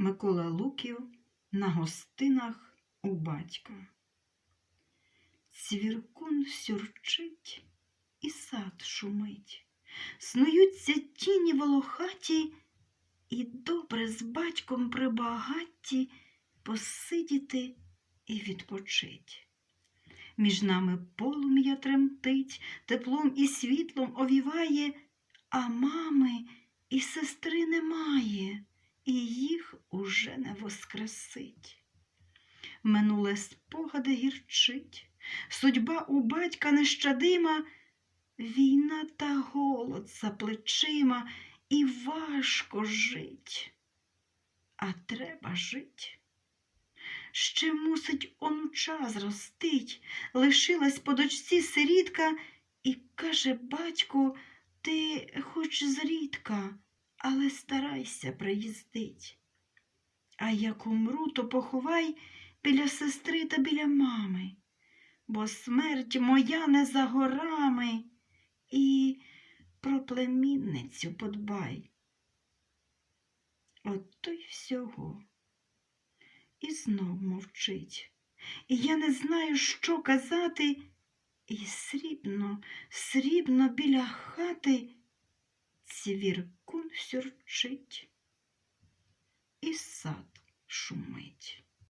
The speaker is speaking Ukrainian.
Микола Луків на гостинах у батька. Цвіркун сюрчить і сад шумить, снуються тіні волохаті, і добре з батьком при багатті посидіти і відпочить. Між нами полум'я тремтить, теплом і світлом овіває, а мами і сестри немає, і їх уже не воскресить. Минуле спогади гірчить, судьба у батька нещадима, війна та голод за плечима, і важко жить, а треба жить. Ще мусить онуча зростить, лишилась по дочці сирітка, і каже батько, ти хоч зрідка, але старайся приїздить. А як умру, то поховай біля сестри та біля мами, бо смерть моя не за горами, і про племінницю подбай. От то й всього. І знов мовчить. І я не знаю, що казати, і срібно, срібно біля хати цвіркун сюрчить, і сад шумить.